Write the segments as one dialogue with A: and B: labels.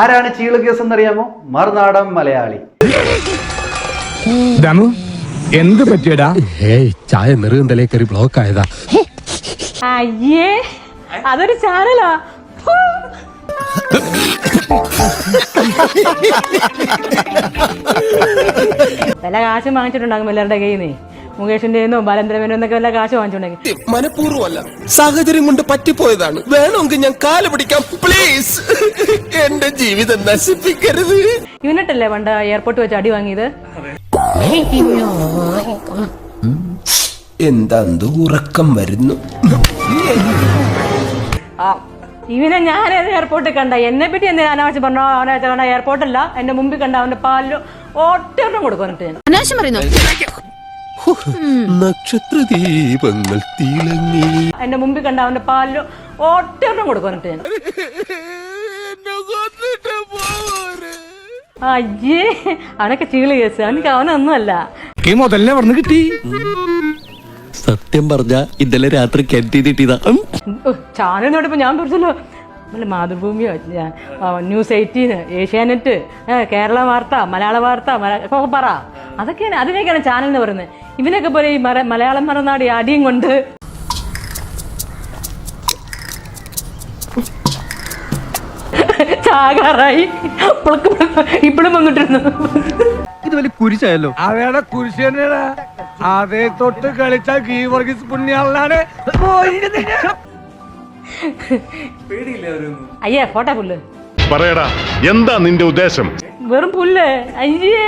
A: ആരാണ് ചീൾ കേസ് എന്നറിയാമോ? മറുനാടൻ മലയാളി.
B: ദമു എന്ത് പറ്റിയടാ?
C: ഏയ് ചായ നെറുകന്തലേ കയറി ബ്ലോക്ക് ആയതാ.
D: അയ്യേ അതൊരു ചാനലാ. വില വല്ല കാശ് വാങ്ങിച്ചിട്ടുണ്ടാകും എല്ലാവരുടെ കയ്യിൽ നിന്ന് മുകേഷിന്റെ നിന്നോ എന്നൊക്കെ വല്ല കാശ് വാങ്ങിച്ചുണ്ടെങ്കിൽ
E: മനഃപൂർവമല്ല. സാഹചര്യം കൊണ്ട് പറ്റിപ്പോയതാണ്. വേണമെങ്കിൽ ഞാൻ കാൽ പിടിക്കാം. പ്ലീസ് എന്റെ ജീവിതം നശിപ്പിക്കരുത്.
D: യൂണിറ്റല്ലേ പണ്ട് എയർപോർട്ട് വെച്ച് അടി വാങ്ങിയത്?
E: എന്താ ഉറക്കം വരുന്നു?
D: ആ ഇവനെ ഞാൻ എയർപോർട്ടിൽ കണ്ട? എന്നെ പറ്റി എന്ത് അനാവശ്യം പറഞ്ഞോ അവനെ കണ്ട? എയർപോർട്ടല്ല. എന്റെ മുമ്പിൽ കണ്ട അവന്റെ പാലിലും ഒറ്റ കൊടുക്കും എന്നിട്ട് ഞാൻ.
F: അനാവശ്യം പറയുന്നു?
C: നക്ഷത്ര ദീപങ്ങൾ തിളങ്ങി.
D: എന്റെ മുമ്പിൽ കണ്ട അവന്റെ പാലിൽ ഒറ്റൊരെണ്ണം കൊടുക്കും എന്നിട്ട് ഞാൻ. അയ്യേ അവനൊക്കെ ചീൾ കേസ്. അവനക്ക് അവനൊന്നുമല്ല.
B: ഈ മുതലിനെ പറഞ്ഞു കിട്ടി?
G: സത്യം പറഞ്ഞ ഇന്നലെ രാത്രി കെട്ടിയിട്ടിതാ
D: ചാനൽ ചാനലിനോടൊപ്പം ഞാൻ പിടിച്ചല്ലോ വല്ല മാതൃഭൂമിയോ ഞാൻ, ന്യൂസ് എയ്റ്റീന് ഏഷ്യാനെറ്റ് കേരള വാർത്ത മലയാള വാർത്ത ഒക്കെ പറ. അതൊക്കെയാണ് അതിനൊക്കെയാണ് ചാനൽ എന്ന് പറയുന്നത്. ഇവനൊക്കെ പോലെ ഈ മര- മലയാളം മറന്നാടി അടിയും കൊണ്ട്. ചാകാറായി. ഇപ്പോഴും വന്നിട്ടിരുന്നു.
B: ഇത് വലിയ കുരിശായല്ലോ. അവയുടെ കുരിശ് തന്നെയാണ് അതേ തൊട്ട് കളിച്ച ഗീവർഗീസ് പുണ്യാളാണ്
D: അയ്യേ ഫോട്ടോ പുല്ല്.
H: പറയടാ എന്താ നിന്റെ ഉദ്ദേശം?
D: വെറും പുല്ല്. അയ്യേ.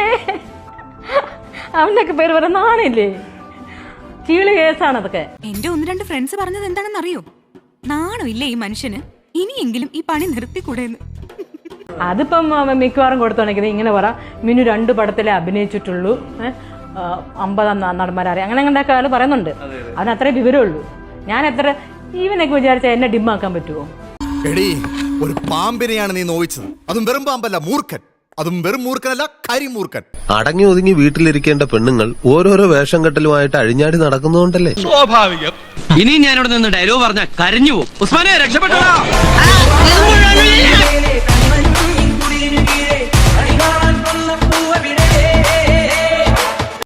D: അവനൊക്കെ പേര് പറയാൻ നാണില്ലേ ചീളി കേസാണ് അതൊക്കെ.
F: എന്റെ ഒന്ന് രണ്ട് ഫ്രണ്ട്സ് പറഞ്ഞത് എന്താണെന്ന് അറിയോ? നാണമില്ല ഈ മനുഷ്യന്? ഇനിയെങ്കിലും ഈ പണി നിർത്തിക്കൂടെന്ന്.
D: അതിപ്പം അവൻ മിക്കവാറും കൊടുത്തുണ്ടെങ്കിൽ ഇങ്ങനെ പറ. മിനു രണ്ട് പടത്തിലെ അഭിനയിച്ചിട്ടുള്ളൂ. അമ്പതാം നടന്മാരെ അങ്ങനെ അങ്ങനെയൊക്കെ അയാൾ പറയുന്നുണ്ട്. അവന് അത്രേ വിവരമുള്ളൂ. ഞാൻ എത്ര ഈവനൊക്കെ വിചാരിച്ച എന്നെ ഡിമ്മാക്കാൻ പറ്റുമോ
I: എടീ ഒരു പാമ്പിനെയാണ് നീ നോവിച്ചത്. അതും വെറും പാമ്പല്ല മൂർഖൻ. അതും വെറും മൂർഖനല്ല കരിമൂർഖൻ.
C: അടങ്ങി ഒതുങ്ങി വീട്ടിലിരിക്കേണ്ട പെണ്ണുങ്ങൾ ഓരോരോ വേഷം കെട്ടലുമായിട്ട് അഴിഞ്ഞാടി നടക്കുന്നതുകൊണ്ടല്ലേ? സ്വാഭാവികം.
G: ഇനി ഞാനിവിടെ നിന്ന് ഡയലോഗ് പറഞ്ഞ കരഞ്ഞു പോകും. ഉസ്മാനെ രക്ഷപ്പെട്ടോ